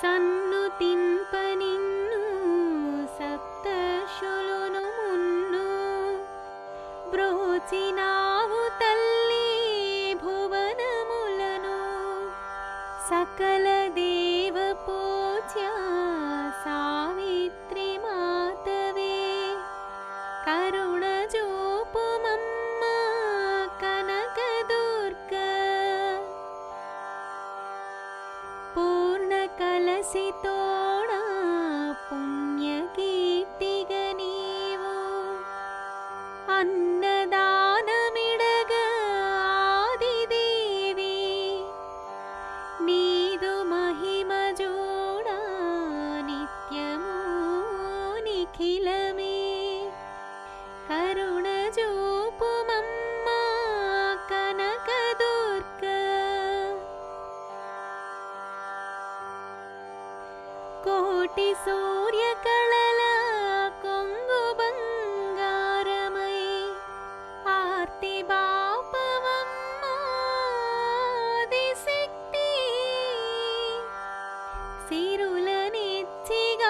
సన్ను తింపనిన్ను సప్తర్షులును మున్ను బ్రోచినావు తల్లి భువనములను సకల దేవ పూజ్య कलसितोण पुण्यकीर्तिगनीवो अन्नदानमिडग आदिदेवी नीदु नीदुमहिमजोणा नित्यमो निखिल കോട്ടി സൂര്യകളല കൊമ്പു ബംഗാരമായി ആർത്തി ബാപ്പവമ്മാതിശക്തി സിരുലനിച്ചിക